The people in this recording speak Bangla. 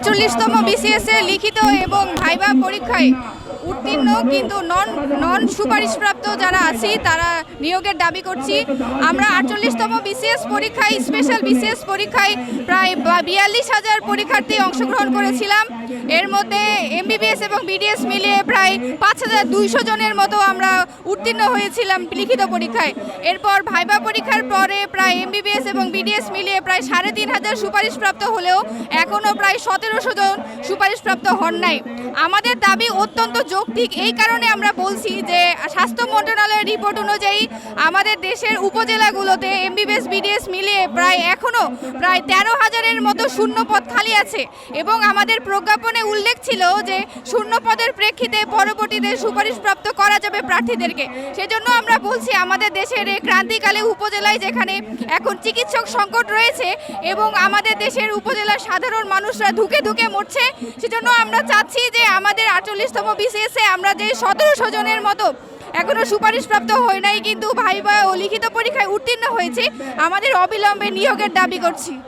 আটচল্লিশতম বিসিএসএ লিখিত এবং ভাইবা পরীক্ষায় উত্তীর্ণ, কিন্তু নন নন সুপারিশপ্রাপ্ত যারা আছি, তারা নিয়োগের দাবি করছি। আমরা আটচল্লিশতম বিসিএস পরীক্ষায়, স্পেশাল বিসিএস পরীক্ষায় প্রায় বিয়াল্লিশ হাজার পরীক্ষার্থী অংশগ্রহণ করেছিলাম। এর মধ্যে এমবিবিএস এবং বিডিএস মিলিয়ে প্রায় পাঁচ হাজার দুইশো জনের মতো আমরা উত্তীর্ণ হয়েছিলাম লিখিত পরীক্ষায়। এরপর ভাইবা পরীক্ষার পরে প্রায় এমবিবিএস এবং বিডিএস মিলিয়ে প্রায় সাড়ে তিন হাজার সুপারিশপ্রাপ্ত হলেও এখনও প্রায় সতেরোশো জন সুপারিশপ্রাপ্ত হন নাই। আমাদের দাবি অত্যন্ত যৌক্তিক। এই কারণে আমরা বলছি যে, স্বাস্থ্য মন্ত্রণালয়ের রিপোর্ট অনুযায়ী আমাদের দেশের উপজেলাগুলোতে এমবিবিএস বিডিএস মিলিয়ে প্রায় এখনও প্রায় তেরো হাজারের মতো শূন্য পদ খালি আছে। এবং আমাদের প্রজ্ঞাপনে উল্লেখ ছিল যে শূন্য পদের প্রেক্ষিতে পরবর্তীতে সুপারিশপ্রাপ্ত করা যাবে প্রার্থীদেরকে। সেজন্য আমরা বলছি, আমাদের দেশের এই ক্রান্তিকালে উপজেলায় যেখানে এখন চিকিৎসক সংকট রয়েছে এবং আমাদের দেশের উপজেলার সাধারণ মানুষরা ধুকে ধুকে মরছে, সেজন্য আমরা চাচ্ছি যে আমাদের আটচল্লিশতম বিসিএসে আমরা যে সতেরো স্বজনের মতো এখনও সুপারিশপ্রাপ্ত হয় নাই, কিন্তু ভাই ভাইবা ও লিখিত পরীক্ষায় উত্তীর্ণ হয়েছে। আমাদের অবিলম্বে নিয়োগের দাবি করছি।